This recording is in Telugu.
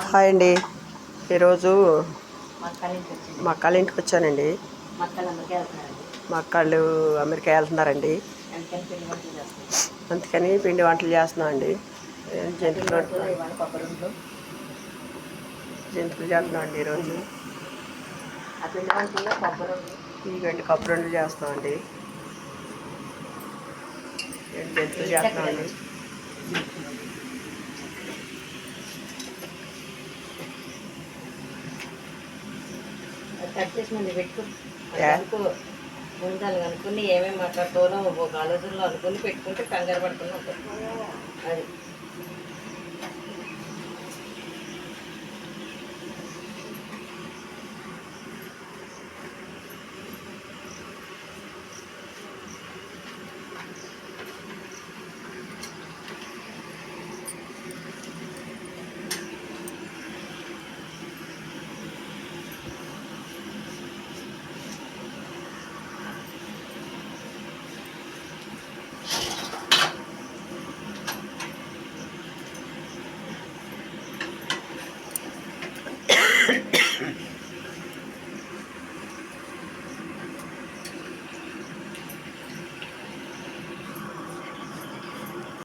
హాయ్ అండి. ఈరోజు మా అక్క ఇంటికి వచ్చానండి. మా అక్కళ్ళు అమెరికా వెళ్తున్నారండి. అందుకని పిండి వంటలు చేస్తున్నామండి చేస్తున్నాం అండి. జంతువులు జంతువులు చేస్తున్నాం అండి ఈరోజు. ఆ కప్పు రెండు కొబ్బరి చేస్తున్నాం అండి. జంతువులు చేస్తున్నాం అండి అది కట్ చేసి ముందు పెట్టు ఏ? అనుకో ముందాలు అనుకుని ఏమేమి మాట్లాడుకోవాలో ఒక ఆలోచనలో అనుకుని పెట్టుకుంటే కంగారు పడుతున్నా అది.